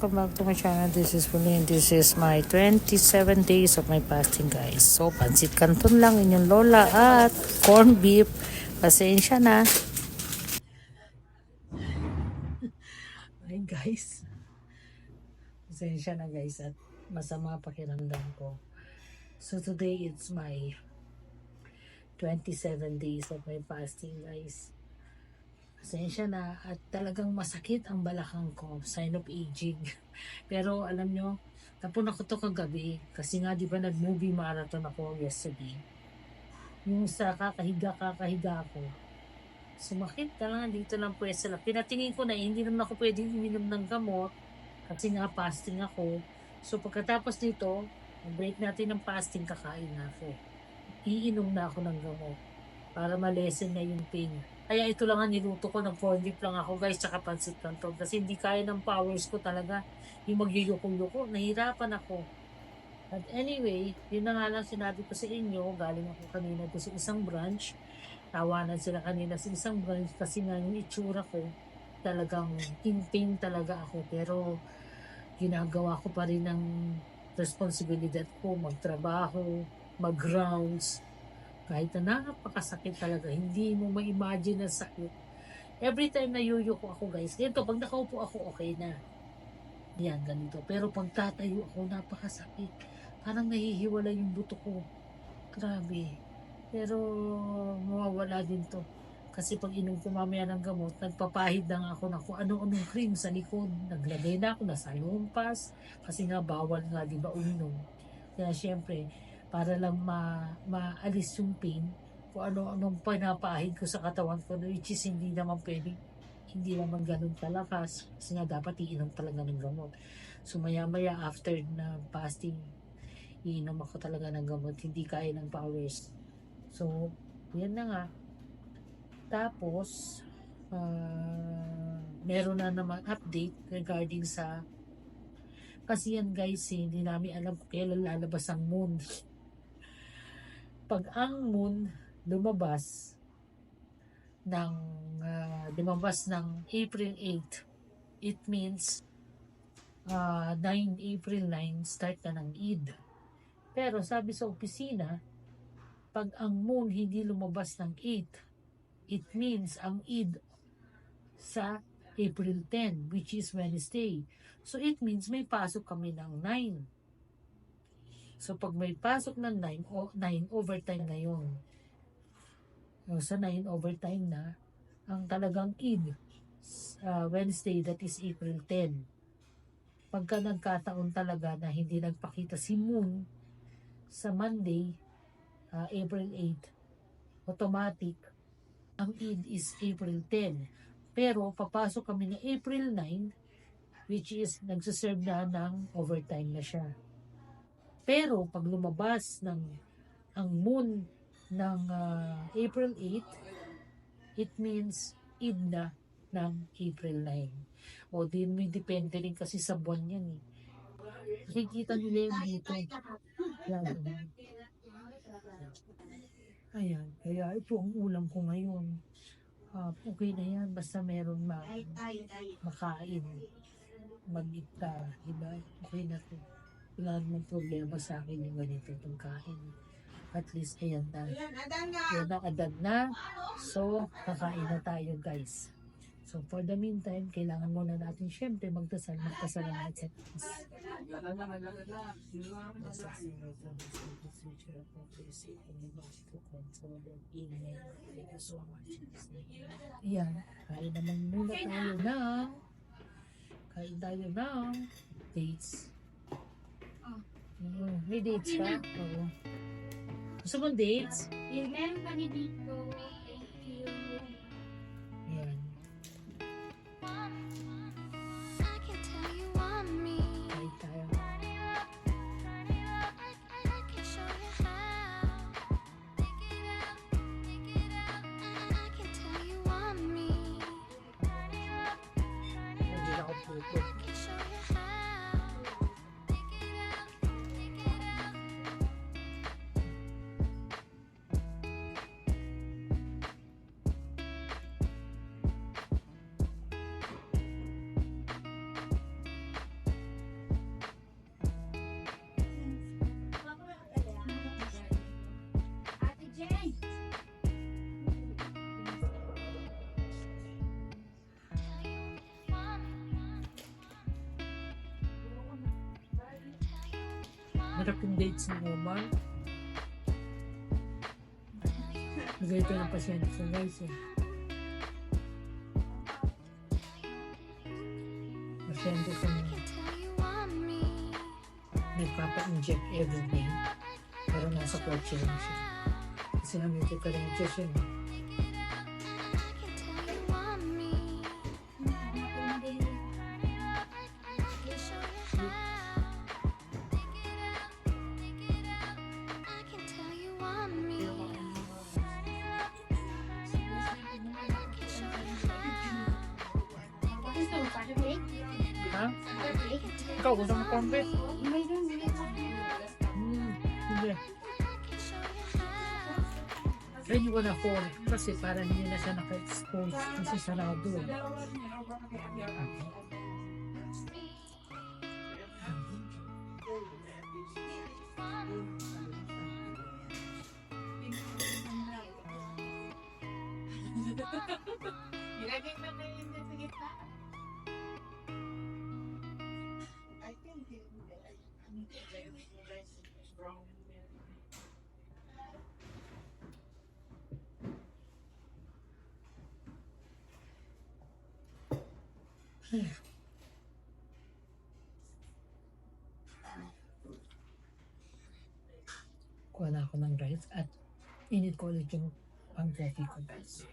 welcome back to my channel. This is Pauline. This is my 27 days of my fasting guys. So, pansit canton lang inyong lola at corned beef. Pasensya na. Ay guys. Pasensya na guys at masama pakiramdam ko. So today it's my 27 days of my fasting guys. Pasensya na at talagang masakit ang balakang ko. Sign of aging. Pero alam nyo, tapon ako to kagabi. Kasi nga di ba nag-movie marathon ako yesterday. Yung sa kakahiga, kakahiga ako. Sumakit talaga dito ng pwesa lang. Pinatingin ko na eh, hindi naman ako pwede uminom ng gamot. Kasi nga fasting ako. So pagkatapos nito, break natin ng fasting, kakain na ako. Iinom na ako ng gamot para malesen na yung pain. Kaya ito lang ang niluto ko, ng corned beef lang ako guys, tsaka pansit canton. Kasi hindi kaya ng powers ko talaga yung magyuyuko-yuko. Nahirapan ako. But anyway, yun na nga lang sinabi ko sa inyo, galing ako kanina doon sa isang branch. Tawanan sila kanina sa isang branch kasi nga yung itsura ko, talagang in pain talaga ako. Pero ginagawa ko pa rin ng responsibilidad ko, magtrabaho, mag-rounds, kahit na napakasakit talaga, hindi mo ma-imagine ang sakit. Every time na yuyuko ako guys, ganito, pag nakaupo ako, okay na. Yan, ganito. Pero pag tatayo ako, napakasakit. Parang nahihiwala yung buto ko. Grabe. Pero mawawala din to. Kasi pag inom ko mamaya ng gamot, nagpapahid na nga ako ng kung ano-anong cream sa likod. Naglagay na ako, nasa lumpas. Kasi nga bawal nga, di ba, uminom. Kaya syempre, para lang ma maalis yung pain. Kung ano-anong pinapahid ko sa katawan ko which is hindi naman pwede hindi naman ganun kalakas. Kasi nga dapat iinom talaga ng gamot. So maya maya after na fasting iinom ako talaga ng gamot. Hindi kaya ng powers. So yan na nga. Tapos ah, meron na naman update regarding sa kasi yan guys eh, hindi namin alam kailan lalabas ang moon pag ang moon lumabas ng ah, lumabas ng April 8 it means ah, 9 April 9 start na ng Eid. Pero sabi sa opisina pag ang moon hindi lumabas ng 8 it means ang Eid sa April 10 which is Wednesday. So it means may pasok kami ng 9 So, pag may pasok ng 9, o 9 overtime na yun. So, sa 9 overtime na, ang talagang Eid, uh, Wednesday, that is April 10. Pagka nagkataon talaga na hindi nagpakita si Moon sa Monday, uh, April 8, automatic, ang Eid is April 10. Pero, papasok kami na April 9, which is nagsaserve na ng overtime na siya. Pero pag lumabas ng ang moon ng ah, April 8, it means Eid na ng April 9. O din may depende rin kasi sa buwan yan eh. Nakikita nila yung dito. Yan. Ayan. Kaya ito ang ulam ko ngayon. Ah, okay na yan. Basta meron ma makain. Mag-ita. Diba? Okay na to wala namang problema sa akin yung ganito pagkain. At least, ayan na. Yan na, adan na. So, kakain na tayo, guys. So, for the meantime, kailangan muna natin syempre magdasal, magdasal ang at Yan. Kain naman muna tayo ng kain tayo ng dates. Mm, may dates pa? Oo. Gusto mong dates? Meron kami dito. Hirap yung dates ni Omar. Ganito ng pasyente sa guys eh. Pasyente sa mga nagpapa-inject everyday. Pero nasa kotse lang siya. Kasi nandito ka rin siya siya. I kasi para hindi na siya naka-expose kasi sarado. eh. Ilagay na na Kuha na ako ng rice at init ko ulit yung pang coffee ko guys.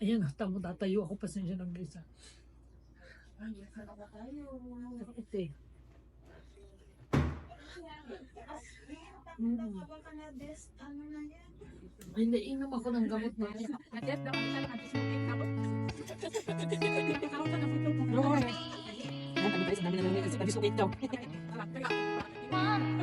Ayun, tamo tatayo ako pasensya ng guys. ah. Sakit eh. Mm. Ay, nainom ako ng gamot na yun. I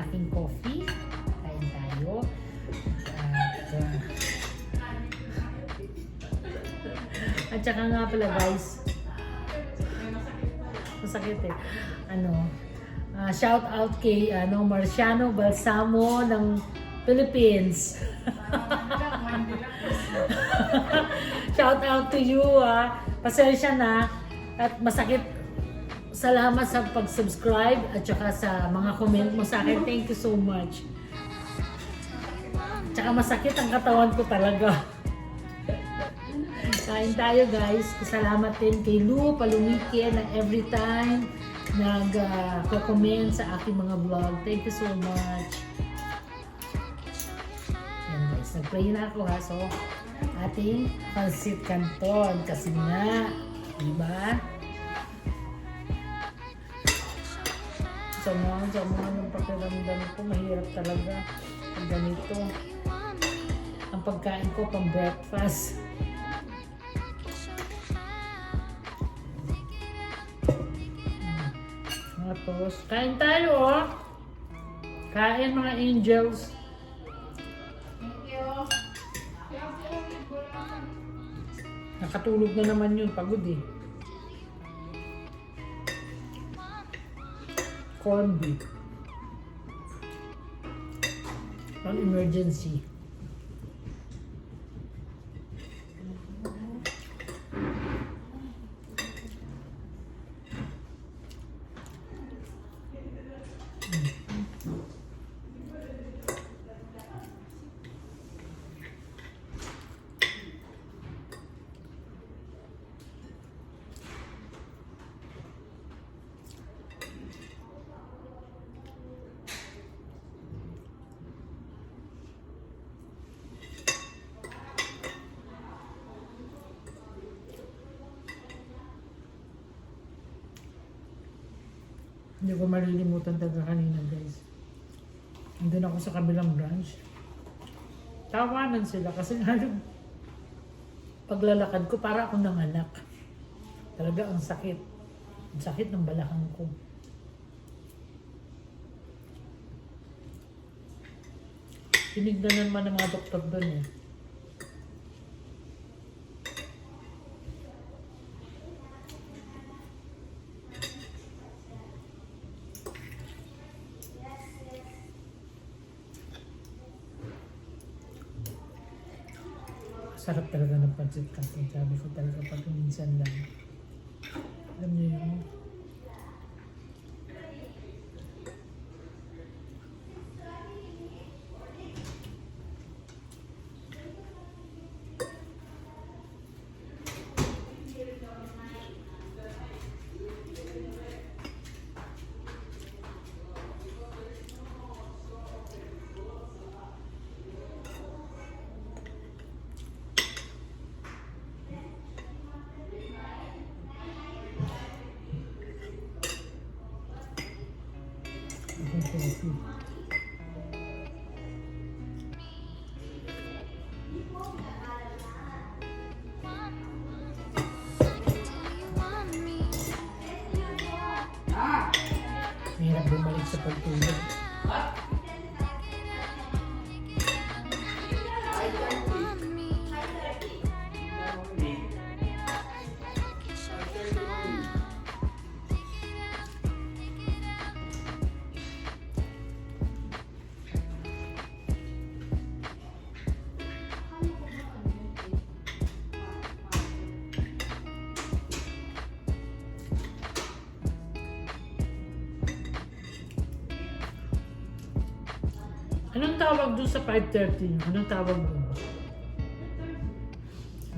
At ito na ang aking coffee. Kain tayo. At, uh, at saka nga pala guys. Masakit eh. Ano, ah, shout out kay ano, Marciano Balsamo ng Philippines. shout out to you ah. Pasensya na at masakit salamat sa pag-subscribe at saka sa mga comment mo sa akin. Thank you so much. Tsaka masakit ang katawan ko talaga. Kain tayo guys. Salamat din kay Lou Palumike na every time nag-comment sa aking mga vlog. Thank you so much. Yan guys, nag-pray na ako ha. So, ating pansit canton. Kasi nga, di Sama, sama ng pakiramdam ko. Mahirap talaga. Ganito. Ang pagkain ko pang breakfast. Tapos, kain tayo oh. Kain mga angels. Nakatulog na naman yun. Pagod eh. Corned beef. Pang emergency. Hindi ko malilimutan talaga kanina guys. Nandun ako sa kabilang branch. Tawanan sila kasi nga paglalakad ko para ako nanganak. Talaga ang sakit. Ang sakit ng balakang ko. Tinignan naman ng mga doktor doon eh. Sarap pancit canton. Sabi ko talaga pag minsan lang. Alam niyo yun? Ang coffee. I can tell you want me. Mahirap bumalik sa pagtulog. Sa 5.30? Anong tawag doon?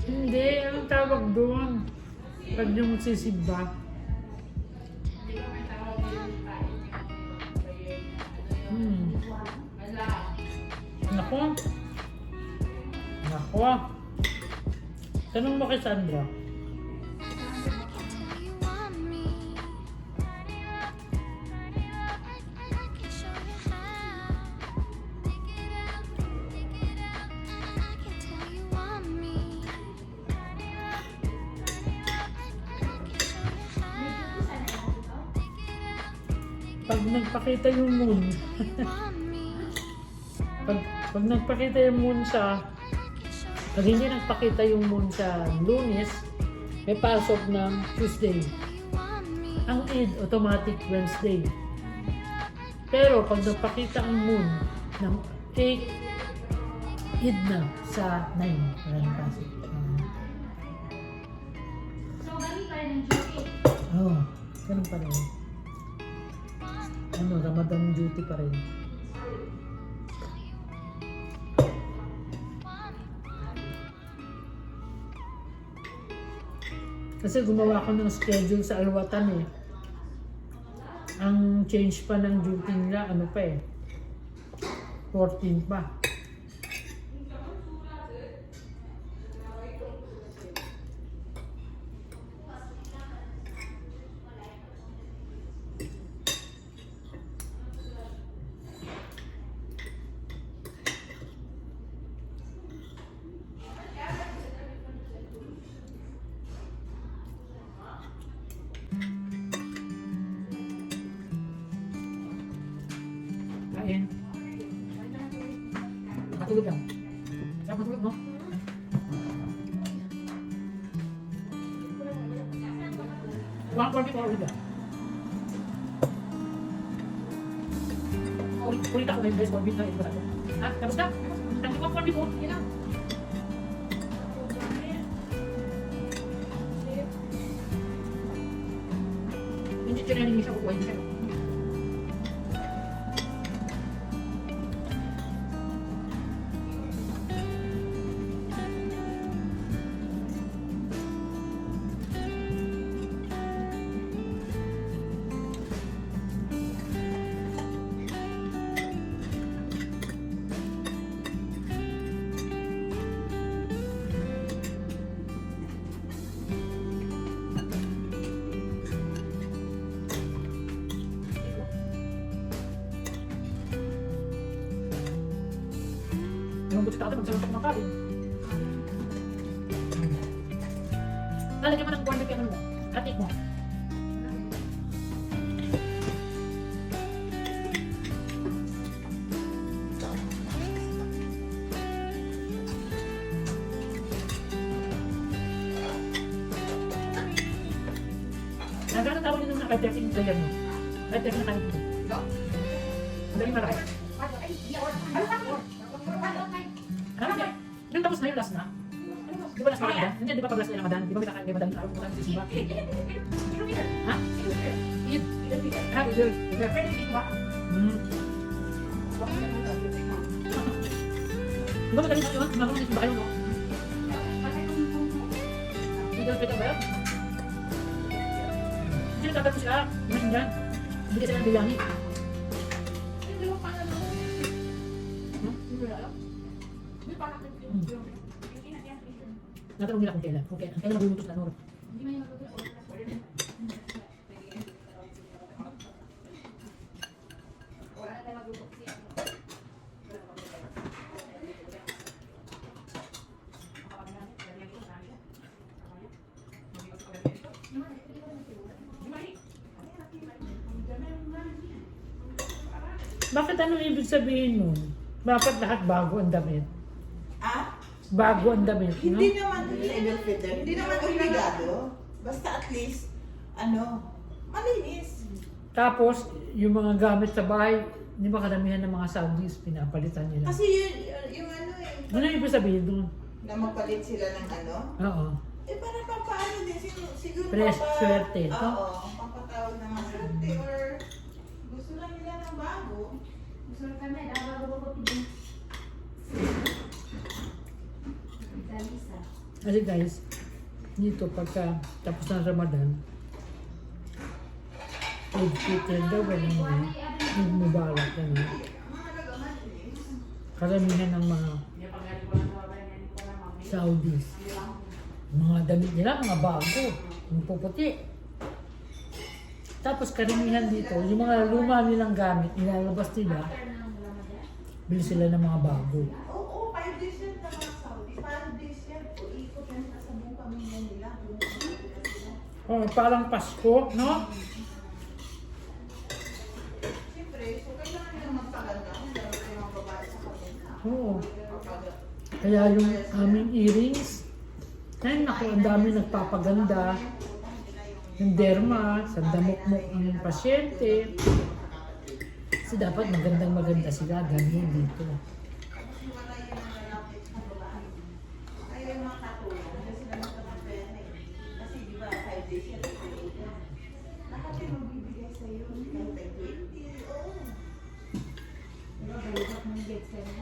Hindi, anong tawag doon? Pag yung sisimba. Hmm. Nako. Nako. Tanong mo kay Sandra. Nagpakita yung moon, pag, pag nagpakita yung moon sa Pag hindi nagpakita yung moon sa lunes, may pasok ng Tuesday. Ang Eid, automatic Wednesday. Pero pag nagpakita ang moon ng 8, Eid na sa 9. Wala nang pasok. So, galing tayo ng duty. Oo, oh, ganun pa rin. Ano, Ramadan duty pa rin. Kasi gumawa ko ng schedule sa alwatan eh. Ang change pa ng duty nila, ano pa eh. 14 pa. One forty four ulit. Ulit, ulit ako ngayon guys, one week na ito. Ha? Tapos na? Tapos one forty four. Yan lang. Hindi siya naninig siya kukuha. Hindi lumambot ka agad, ang sarap siya kumakain. Lalagyan mo ng corned beef ano mo. Katik mo. Nagkano tawag nyo nung nakadressing player mo? Nagdressing na kanito. Ang dali malaki. Nagtatanong sila. Ng bilangi. Natanong nila kung kailan. Kung kailan. Kailan maglulutos na Nora? Bakit ano ibig sabihin nun? Bakit lahat bago ang damit? Ah? Bago ang damit, no? Hindi naman sa Idol Fitr, hindi naman obligado. Basta at least, ano, malinis. Tapos, yung mga gamit sa bahay, di ba karamihan ng mga Saudis, pinapalitan nila. Kasi yun, yun- yung ano eh, Ano yung ibig sabihin dun? na magpalit sila ng ano, Oo. eh para papaano din, siguro, siguro Pres- papa- swerte, no? Oo, papatawag ng mga swerte or gusto lang nila ng bago. Kasi guys, dito pagka tapos ng Ramadan, Eid Fitr daw, ganun na. Eid Mubarak, ganun. Karamihan ng mga Saudis. Mga damit nila, mga bago. Yung puputi. Tapos karamihan dito, yung mga luma nilang gamit, nilalabas nila, bili sila ng mga bago. Oo, oh, five days yan sa mga Saudi. Five days yan. Ikot yan sa buong pamilya nila. Oh, parang Pasko, no? Siyempre, so kailangan nila magpaganda kung yung mga babae sa kanila. Oo. Kaya yung aming earrings, ay naku, ang dami nagpapaganda. Yung derma, sa damok-mok ng pasyente. Kasi dapat magandang maganda sila, ganyan dito. wala yung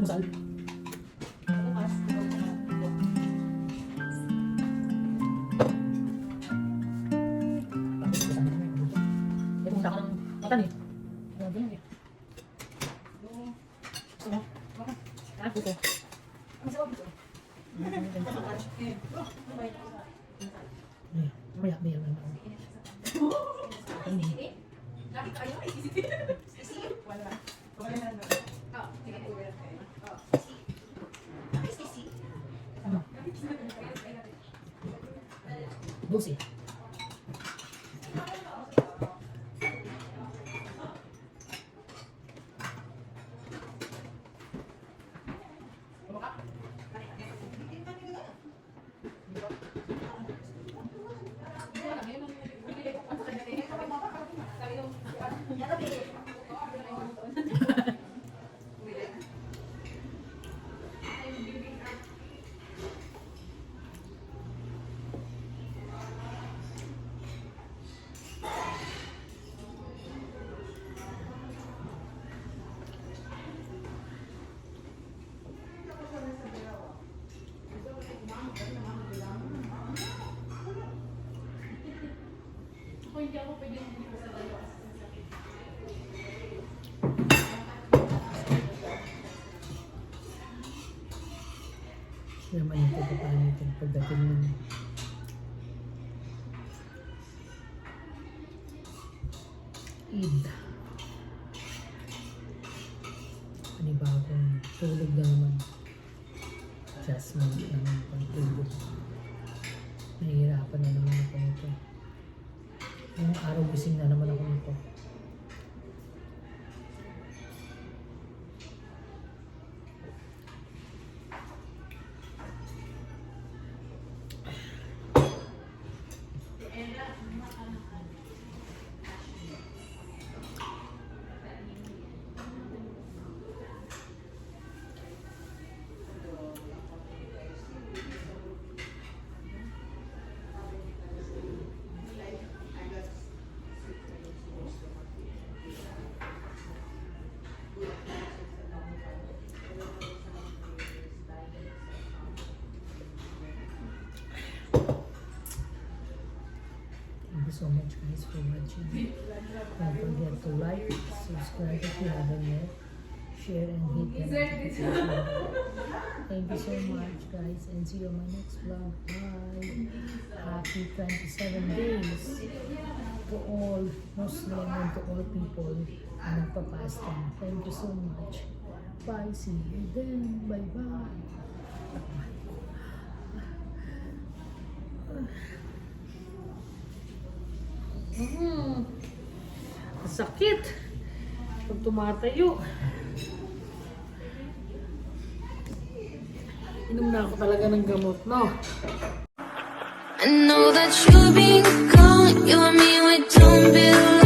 Merienda na 不行。Hindi naman yung pagpapanitin pagdating ng Eid. Panibagong tulog na naman. Na naman pagtulog. Thank you so much guys for watching. Don't forget to like, subscribe if you haven't yet. Share and hit the notification. Thank you so much guys and see you on my next vlog. Bye. Happy 27 days to all Muslim and to all people na nagpa-fasting. Thank you so much. Bye. See you then. Bye-bye. Mm. Sakit. Pag tumatayo. Inom na ako talaga ng gamot, no? I know that you've been gone, you and me, we don't belong.